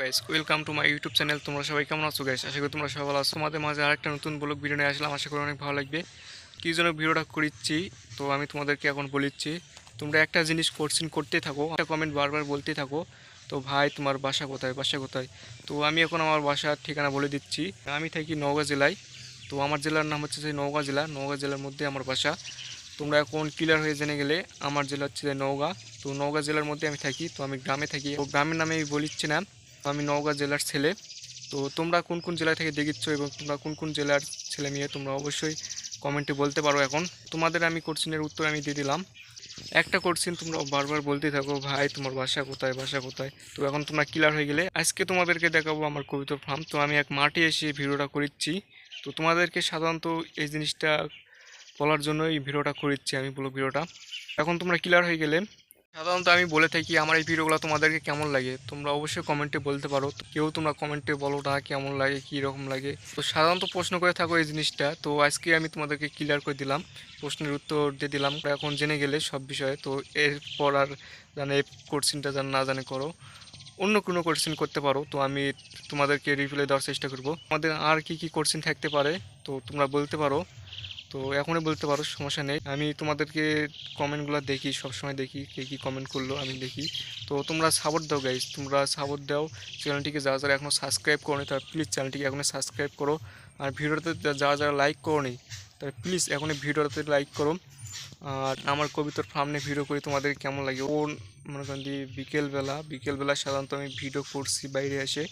Guys welcome to my YouTube channel তোমরা সবাই কেমন আছো গাইস আশা করি তোমরা সবাই ভালো আছো। তোমাদের মাঝে আরেকটা নতুন ব্লগ ভিডিও নিয়ে আসলাম। আশা করি অনেক ভালো লাগবে। কী জন্য ভিডিওটা করিচ্ছি? তো আমি তোমাদেরকে এখন বলিচ্ছি, তোমরা একটা জিনিস কোশ্চিন করতে থাকো, একটা কমেন্ট বারবার বলতে থাকো। তো ভাই, তোমার বাসা কোথায়? বাসা কোথায়? তো আমি এখন আমার বাসার ঠিকানা বলে দিচ্ছি। আমি থাকি নওগাঁ জেলায়। তো আমার জেলার নাম হচ্ছে যে নওগাঁ জেলা। নওগাঁ জেলার মধ্যে আমার বাসা। তোমরা এখন ক্লিয়ার হয়ে জেনে গেলে আমার জেলা হচ্ছে নওগাঁ। তো নওগাঁ জেলার মধ্যে আমি থাকি। তো আমি গ্রামে থাকি। তো গ্রামের নামে আমি বলিচ্ছি না। আমি নওগাঁ জেলার ছেলে। তো তোমরা কোন কোন জেলা থেকে দেখিচ্ছ এবং তোমরা কোন কোন জেলার ছেলে মেয়ে তোমরা অবশ্যই কমেন্টে বলতে পারো এখন। তোমাদের আমি কোশ্চিনের উত্তর আমি দিয়ে দিলাম। একটা কোশ্চিন তোমরা বারবার বলতে থাকো, ভাই, তোমার বাসা কোথায়? বাসা কোথায়? তো এখন তোমরা ক্লিয়ার হয়ে গেলে আজকে তোমাদেরকে দেখাবো আমার কবিতার ফার্ম তো আমি এক মাঠে এসে ভিডিওটা করিচ্ছি। তো তোমাদেরকে সাধারণত এই জিনিসটা বলার জন্য এই ভিডিওটা করিচ্ছি আমি বলো ভিডিওটা। এখন তোমরা ক্লিয়ার হয়ে গেলে সাধারণত আমি বলে থাকি, আমার এই ভিডিওগুলো তোমাদেরকে কেমন লাগে? তোমরা অবশ্যই কমেন্টে বলতে পারো। কেউ তোমরা কমেন্টে বলো না কেমন লাগে, কী রকম লাগে। তো সাধারণত প্রশ্ন করে থাকো এই জিনিসটা। তো আজকে আমি তোমাদেরকে ক্লিয়ার করে দিলাম। প্রশ্নের উত্তর দিয়ে দিলাম। এখন জেনে গেলে সব বিষয়ে। তো এরপর আর জানে কোশ্চিনটা যেন না জানে করো। অন্য কোনো কোশ্চিন করতে পারো। তো আমি তোমাদেরকে রিপ্লাই দেওয়ার চেষ্টা করব। আমাদের আর কি কি কোশ্চিন থাকতে পারে? তো তোমরা বলতে পারো। তো এখনই বলতে পারো, সমস্যা নেই। আমি তোমাদেরকে কমেন্টগুলো দেখি, সবসময় দেখি কে কী কমেন্ট করল, আমি দেখি। তো তোমরা সাপোর্ট দাও গাইজ তোমরা সাপোর্ট দাও। চ্যানেলটিকে যারা যারা এখনও সাবস্ক্রাইব করো নি, তারা প্লিজ চ্যানেলটিকে এখনই সাবস্ক্রাইব করো। আর ভিডিওতে যারা যারা লাইক করো নি, তারা প্লিজ এখনই ভিডিওতে লাইক করো। আর আমার কবিতার ফার্মে ভিডিও করি, তোমাদের কেমন লাগে? ও মনে করেন বিকেলবেলা বিকেলবেলা সাধারণত আমি ভিডিও করছি বাইরে এসে।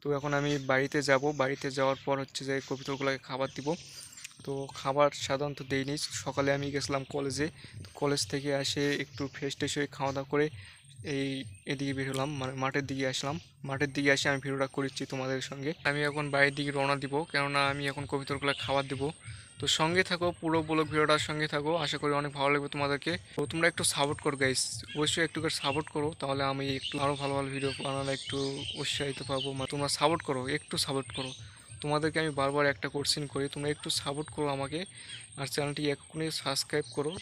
তো এখন আমি বাড়িতে যাব। বাড়িতে যাওয়ার পর হচ্ছে যে কবিতাগুলোকে খাবার দিব। তো খাবার সাধারণত দেইনি। সকালে আমি গেছিলাম কলেজে কলেজ থেকে এসে একটু ফ্রেশ ট্রেশ হয়ে খাওয়া দাওয়া করে এই এদিকে বের হলাম মানে মাঠের দিকে আসলাম। মাঠের দিকে এসে আমি ভিডিওটা করেছি তোমাদের সঙ্গে। আমি এখন বাইরের দিকে রওনা দিব, কেননা আমি এখন কবিতাগুলো খাবার দিব। তো সঙ্গে থাকো, পুরো ব্লগ ভিডিওটার সঙ্গে থাকো। আশা করি অনেক ভালো লাগবে তোমাদেরকে। তো তোমরা একটু সাপোর্ট করো গাইস অবশ্যই একটু করে সাপোর্ট করো, তাহলে আমি একটু আরও ভালো ভালো ভিডিও বানালে একটু উৎসাহিত পাবো। মানে তোমরা সাপোর্ট করো, একটু সাপোর্ট করো। তোমাদেরকে আমি বারবার একটা কোশ্চেন করি, তোমরা একটু সাপোর্ট করো আমাকে, আর চ্যানেলটি এক্ষুনি সাবস্ক্রাইব করো,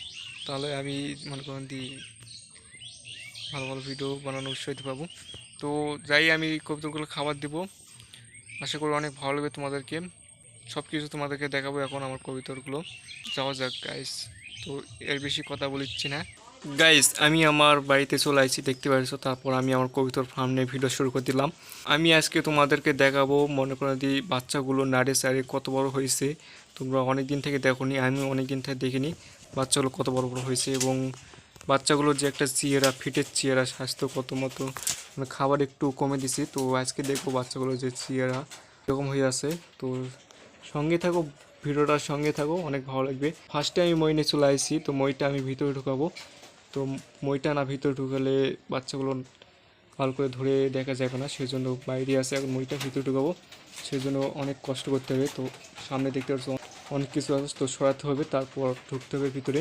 তাহলে আমি মনে করেন দি, ভালো ভালো ভিডিও বানানো উৎসাহিত পাবো তো যাই, আমি কবিতাগুলো খাবার দিব, আশা করি অনেক ভালো লাগবে তোমাদেরকে। সব কিছু তোমাদেরকে দেখাবো এখন আমার কবিতাগুলো। যাওয়া যাক গাইস তো এর বেশি কথা বলিচ্ছি না। গাইস আমি আমার বাড়িতে চলে আসছি, দেখতে পাচ্ছ? তারপর আমি আমার কবিতার ফার্ম নিয়ে ভিডিও শুরু করে দিলাম। আমি আজকে তোমাদেরকে দেখাবো, মনে করো যে বাচ্চাগুলো নাড়ে সাড়ে কত বড় হয়েছে। তোমরা অনেক দিন থেকে দেখোনি, আমি অনেক দিন থেকে দেখিনি। বাচ্চাগুলো কত বড় বড় হয়েছে এবং বাচ্চাগুলোর যে একটা চেহারা, ফিটের চেহারা স্বাস্থ্য কত মতো মানে খাবার একটু কমে দিছি। তো আজকে দেখব বাচ্চাগুলোর যে চেহারা এরকম হয়ে আছে। তো সঙ্গে থাকো, ভিডিওটার সঙ্গে থাকো, অনেক ভালো লাগবে। ফার্স্টে আমি মই নিয়ে চলে আসছি, তো মইটা আমি ভিতরে ঢুকাবো। তো মইটা না ভিতরে ঢুকালে বাচ্চাগুলো ভালো করে ধরে দেখা যাবে না সেই জন্য বাইরে আসে এখন মইটা ভিতরে ঢুকাবো। সেই জন্য অনেক কষ্ট করতে হবে। তো সামনে দেখতে পাচ্ছ, অনেক কিছু আছে, তো সরাতে হবে, তারপর ঢুকতে হবে ভিতরে।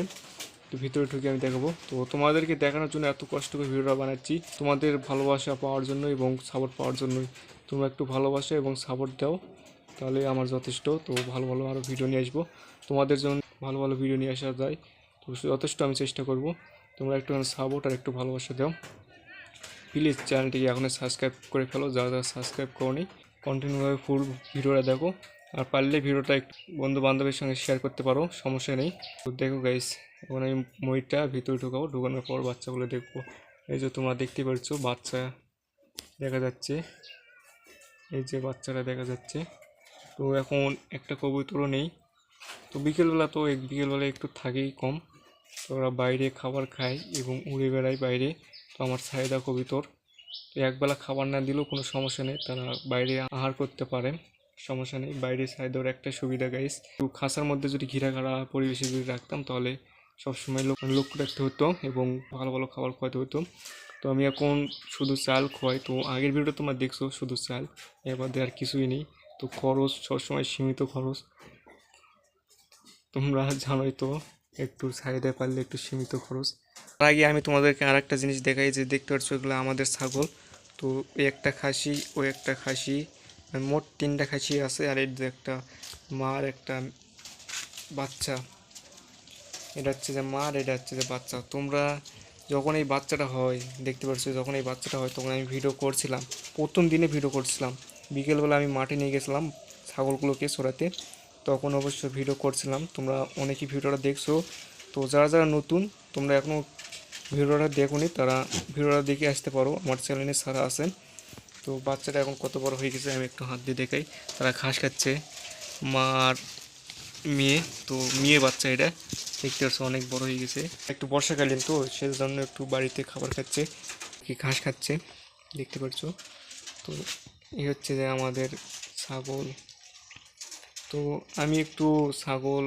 তো ভিতরে ঢুকে আমি দেখাবো। তো তোমাদেরকে দেখানোর জন্য এত কষ্ট করে ভিডিওটা বানাচ্ছি। তোমাদের ভালোবাসা পাওয়ার জন্য এবং সাপোর্ট পাওয়ার জন্যই তোমরা একটু ভালোবাসা এবং সাপোর্ট দাও, তাহলে আমার যথেষ্ট। তো ভালো ভালো আরও ভিডিও নিয়ে আসব। তোমাদের জন্য ভালো ভালো ভিডিও নিয়ে আসা যায়। তো যথেষ্ট আমি চেষ্টা করব। তোমরা একটু সাপোর্ট আর একটু ভালোবাসা দাও। প্লিজ চ্যানেলটিকে এখনই সাবস্ক্রাইব করে ফেলো। যারা যারা সাবস্ক্রাইব করনি কন্টিনিউভাবে ফুল ভিডিওটা দেখো। আর পারলে ভিডিওটা একটু বন্ধু বান্ধবের সঙ্গে শেয়ার করতে পারো, সমস্যা নেই। তো দেখো গাইস এখন আমি মইটা ভিতরে ঢুকাবো। ঢুকানোর পর বাচ্চাগুলো দেখব। এই যে তোমরা দেখতে পাচ্ছ, বাচ্চা দেখা যাচ্ছে। এই যে বাচ্চারা দেখা যাচ্ছে। তো এখন একটা কবুতরও নেই। তো বিকেলবেলা তো বিকেলবেলা একটু থাকেই কম। তো ওরা বাইরে খাবার খায় এবং উড়ে বেড়ায় বাইরে। তো আমার চাহিদা কবিতর, তো একবেলা খাবার না দিলেও কোনো সমস্যা নেই, তারা বাইরে আহার করতে পারে, সমস্যা নেই। বাইরে চাহিদার একটা সুবিধা গাইস তো খাঁচার মধ্যে যদি ঘিরাঘাড়া পরিবেশে যদি রাখতাম, তাহলে সবসময় লোক লক্ষ্য রাখতে হতো এবং ভালো ভালো খাবার খাওয়াতে হতো। তো আমি এখন শুধু চাল খোয়াই তো আগের ভিডিও তোমরা দেখছ, শুধু চাল। এর মধ্যে আর কিছুই নেই। তো খরচ সবসময় সীমিত খরচ। তোমরা জানোই তো। একটু সাইডে পারলে একটু সীমিত খরচ। তার আগে আমি তোমাদেরকে আর একটা জিনিস দেখাই যে দেখতে পাচ্ছ এগুলো আমাদের ছাগল। তো একটা খাসি, ও একটা খাসি, মোট তিনটা খাসি আছে আর এই একটা মার একটা বাচ্চা। এটা হচ্ছে যে মা আর এটা হচ্ছে যে বাচ্চা। তোমরা যখন এই বাচ্চাটা হয়, দেখতে পাচ্ছ যখন এই বাচ্চাটা হয় তখন আমি ভিডিও করছিলাম। প্রথম দিনে ভিডিও করছিলাম। বিকেলবেলা আমি মাঠে নিয়ে গেছিলাম ছাগলগুলোকে সরাতে। তখন অবশ্য ভিডিও করছিলাম। তোমরা অনেকেই ভিডিওটা দেখছ। তো যারা যারা নতুন, তোমরা এখনও ভিডিওটা দেখোনি, তারা ভিডিওটা দেখে আসতে পারো। আমার চ্যানেলে সারা আছেন। তো বাচ্চাটা এখন কত বড় হয়ে গেছে, আমি একটু হাত দিয়ে দেখাই। তারা ঘাস খাচ্ছে। মার মেয়ে, তো মেয়ে বাচ্চা এটা। দেখতে পাচ্ছ, অনেক বড় হয়ে গেছে। একটু বর্ষাকালীন তো সে জন্য একটু বাড়িতে খাবার খাচ্ছে। কি ঘাস খাচ্ছে, দেখতে পাচ্ছ। তো এই হচ্ছে যে আমাদের ছাগল। তো আমি একটু ছাগল,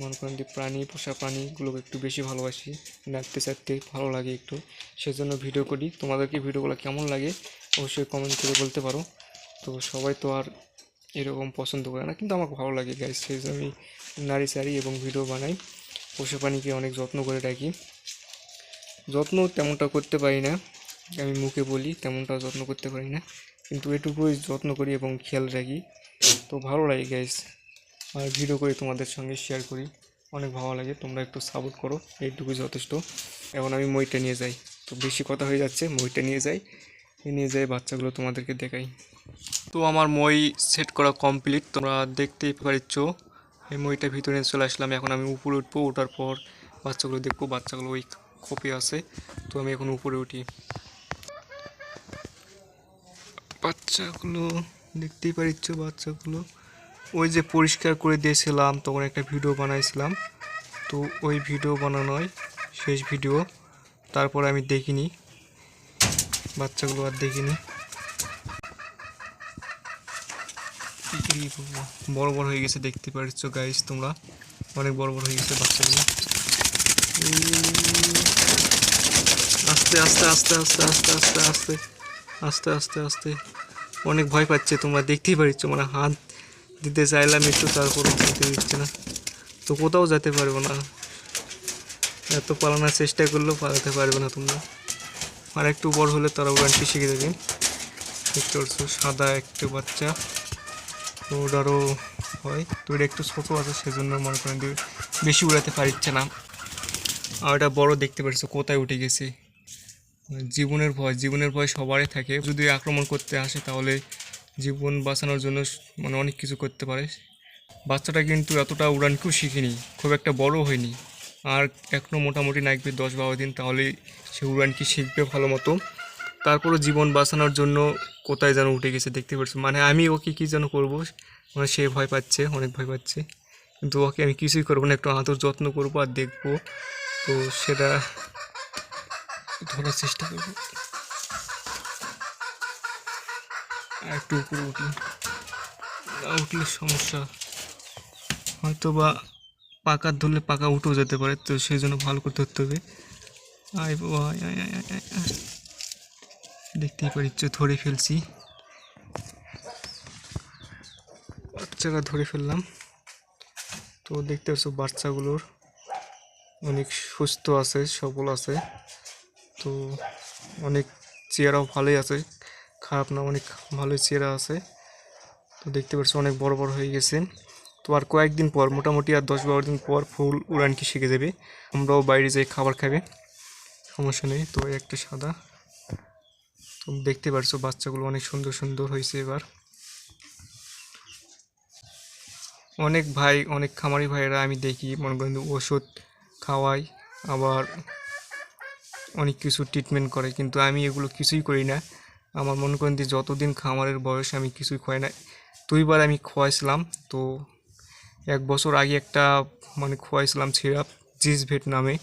মনে করেন যে প্রাণী, পোষা প্রাণীগুলোকে একটু বেশি ভালোবাসি রাখতে চাইতে ভালো লাগে একটু। সেজন্য ভিডিও করি। তোমাদেরকে ভিডিওগুলো কেমন লাগে অবশ্যই কমেন্ট করে বলতে পারো। তো সবাই তো আর এরকম পছন্দ করে না, কিন্তু আমাকে ভালো লাগে গাইজ সেই জন্য আমি নারী সারি এবং ভিডিও বানাই। পশু প্রাণীকে অনেক যত্ন করে রাখি। যত্ন তেমনটা করতে পারি না। আমি মুখে বলি, তেমনটা যত্ন করতে পারি না। কিন্তু এটুকুই যত্ন করি এবং খেয়াল রাখি। তো ভালো লাগে গাইজ আর ভিডিও করে তোমাদের সঙ্গে শেয়ার করি। অনেক ভালো লাগে, তোমরা একটু সাপোর্ট করো, এইটুকুই যথেষ্ট। এখন আমি মইটা নিয়ে যাই। তো বেশি কথা হয়ে যাচ্ছে, মইটা নিয়ে যাই। নিয়ে যাই বাচ্চাগুলো তোমাদেরকে দেখাই। তো আমার মই সেট করা কমপ্লিট তোমরা দেখতেই পারিচ্ছ এই মইটা ভিতরে চলে আসলাম, এখন আমি উপরে উঠবো, ওঠার পর বাচ্চাগুলো দেখব, বাচ্চাগুলো ওই খোপে আছে। তো আমি এখন উপরে উঠি। বাচ্চাগুলো, দেখতেই পারিচ্ছ বাচ্চাগুলো। ওই যে পরিষ্কার করে দিয়েছিলাম, তখন একটা ভিডিও বানাইছিলাম। তো ওই ভিডিও বানানোয় শেষ ভিডিও তারপর আমি দেখিনি। বাচ্চাগুলো আর দেখিনি। বড় বড় হয়ে গেছে দেখতে পাচ্ছ গাইস তোমরা। অনেক বড় বড় হয়ে গেছে বাচ্চাগুলো। আস্তে আস্তে আস্তে আস্তে আস্তে আস্তে আস্তে আস্তে আস্তে আস্তে। অনেক ভয় পাচ্ছে তোমরা, দেখতেই পারিচ্ছ মানে হাত দিতে চাইলাম একটু তারপর দিতে দিচ্ছে না। তো কোথাও যেতে পারব না। এত পালানোর চেষ্টা করলেও পালাতে পারবে না তোমরা। আর একটু বড় হলে তারা উড়ানটি শিখে দেবে। দেখতে পাচ্ছ সাদা একটা বাচ্চা। তো ওটারও হয়। তো এটা একটু ছোটো আছে, সেজন্য মনে করেন বেশি উড়াতে পারছে না। আর এটা বড় দেখতে পাচ্ছ কোথায় উঠে গেছে। জীবনের ভয় জীবনের ভয় সবারই থাকে। যদি আক্রমণ করতে আসে তাহলে জীবন বাঁচানোর জন্য মানে অনেক কিছু করতে পারে। বাচ্চাটা কিন্তু এতটা উড়ানকেও শিখিনি, খুব একটা বড় হয়নি। আর এখনও মোটামুটি নাকবে দশ বারো দিন তাহলে সে উড়ানকি শিখবে ভালো মতো। তারপরে জীবন বাঁচানোর জন্য কোথায় যেন উঠে গেছে দেখতে পাচ্ছি মানে আমি ওকে কী যেন করব মানে সে ভয় পাচ্ছে, অনেক ভয় পাচ্ছে। কিন্তু ওকে আমি কিছুই করব না, একটু আদর যত্ন করব আর দেখব। তো সেটা ধরার চেষ্টা করব আর একটু উপরে উঠি। না, উঠলে সমস্যা। হয়তো বা পাকা ধরলে পাকা উঠেও যেতে পারে, তো সেই জন্য ভালো করে ধরতে হবে। আয় বাবা। দেখতেই পারিচ্ছ, ধরে ফেলছি। বাচ্চারা ধরে ফেললাম। তো দেখতে পাচ্ছ বাচ্চাগুলোর অনেক সুস্থ আছে, সবল আছে। তো অনেক চেয়ারাও ভালোই আছে। খারাপ না, অনেক ভালোই চেহারা আছে। তো দেখতে পাচ্ছ অনেক বড় বড় হয়ে গেছে। তো আর কয়েকদিন পর, মোটামুটি আর দশ বারো দিন পর ফুল উড়ানকি শিখে যাবে। আমরাও বাইরে যাই খাবার খাবে। সমস্যা নেই, তো একটা সাদা। তো দেখতে পারছ বাচ্চাগুলো অনেক সুন্দর সুন্দর হয়েছে এবার। অনেক ভাই, অনেক খামারি ভাইয়েরা আমি দেখি, মনে করেন ওষুধ খাওয়াই আবার অনেক কিছু ট্রিটমেন্ট করে, কিন্তু আমি এগুলো কিছুই করি না। আমার মনে করেন যে যতদিন খামারের বয়স আমি কিছুই খোয়াই না দুইবার আমি খোয়াইছিলাম। তো এক বছর আগে একটা মানে খোয়াইছিলাম সিরাপ, জিস ভেট নামে।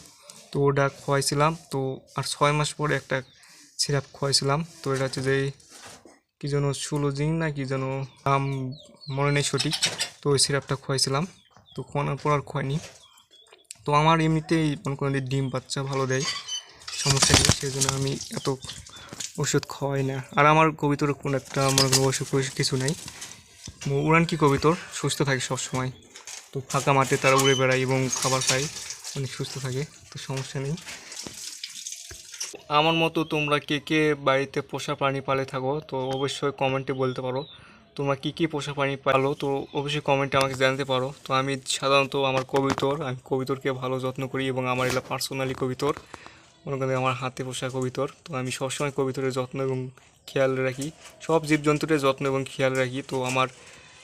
তো ওটা খোয়াইছিলাম। তো আর ছয় মাস পরে একটা সিরাপ খোয়াইছিলাম। তো এটা হচ্ছে যে কী যেন সুলোজিং না কি যেন নাম মনে নেই সঠিক। তো ওই সিরাপটা খোয়াইছিলাম। তো খোয়ানোর পর আর খোয়াইনি। তো আমার এমনিতেই মনে করেন ডিম বাচ্চা ভালো দেয়। সমস্যা নেই সেই জন্য আমি এত ওষুধ খাওয়াই না। আর আমার কবিতর কোনো একটা, মনে ওষুধ ফষুধ কিছু নাই। উড়ান কি কবিতর সুস্থ থাকে সবসময়। তো ফাঁকা মাঠে তারা উড়ে বেড়ায় এবং খাবার খায়, অনেক সুস্থ থাকে, তো সমস্যা নেই। আমার মতো তোমরা কে কে বাড়িতে পোষা প্রাণী পালে থাকো, তো অবশ্যই কমেন্টে বলতে পারো। তোমরা কী কী পোষা প্রাণী পালো, তো অবশ্যই কমেন্টে আমাকে জানতে পারো। তো আমি সাধারণত আমার কবিতর আমি কবিতরকে ভালো যত্ন করি এবং আমার এলা পার্সোনালি কবিতর মনে করেন আমার হাতে পোষা কবিতর। তো আমি সবসময় কবিতরের যত্ন এবং খেয়াল রাখি। সব জীবজন্তুদের যত্ন এবং খেয়াল রাখি। তো আমার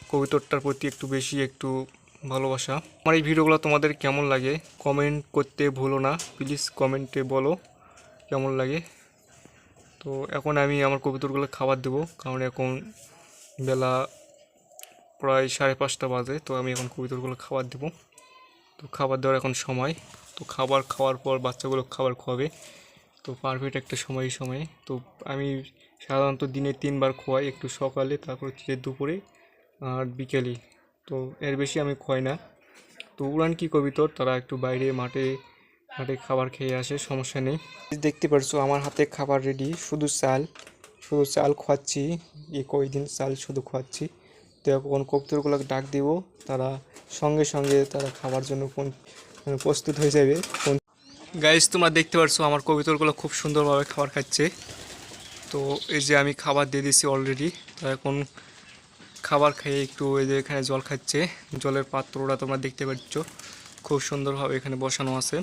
কবিতরটার প্রতি একটু বেশি একটু ভালোবাসা। আমার এই ভিডিওগুলো তোমাদের কেমন লাগে? কমেন্ট করতে ভুলো না। প্লিজ কমেন্টে বলো কেমন লাগে। তো এখন আমি আমার কবিতরগুলো খাবার দেবো। কারণ এখন বেলা প্রায় সাড়ে পাঁচটা বাজে। তো আমি এখন কবিতরগুলো খাবার দেবো। তো খাবার দেওয়ার এখন সময়। তো খাবার খাওয়ার পর বাচ্চাগুলো খাবার খাওয়াবে। তো পারফেক্ট একটা সময় সময়ে। তো আমি সাধারণত দিনে তিনবার খোয়াই, একটু সকালে, তারপর হচ্ছে দুপুরে আর বিকেলে। তো এর বেশি আমি খোয়াই না। তো উড়ান কী কবিতর তারা? একটু বাইরে মাঠে মাঠে খাবার খেয়ে আসে, সমস্যা নেই। দেখতে পারছ, আমার হাতে খাবার রেডি শুধু চাল। শুধু চাল খোয়াচ্ছি, এই কয়দিন চাল শুধু খোয়াচ্ছি। তো এখন কবুতরগুলো ডাক দিব, তারা সঙ্গে সঙ্গে তারা খাবার জন্য কোন প্রস্তুত হয়ে যাবে। গাইজ তোমরা দেখতে পারছ আমার কবিতরগুলো খুব সুন্দরভাবে খাবার খাচ্ছে। তো এই যে আমি খাবার দিয়ে দিয়েছি অলরেডি তো এখন খাবার খেয়ে একটু এই যে এখানে জল খাচ্ছে। জলের পাত্রটা তোমরা দেখতে পাচ্ছ। খুব সুন্দরভাবে এখানে বসানো আছে।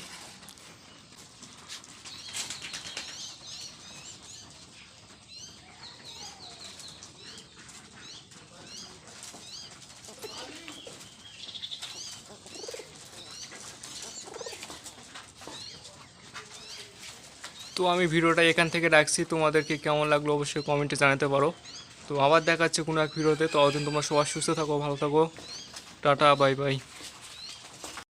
তো আমি ভিডিওটা এখান থেকে রাখছি। তোমাদেরকে কেমন লাগল অবশ্যই কমেন্টে জানাতে পারো। তো আবার দেখাচ্ছে কোনো এক ভিডিওতে। ততদিন তোমরা সবাই সুস্থ থাকো, ভালো থাকো। Tata bye bye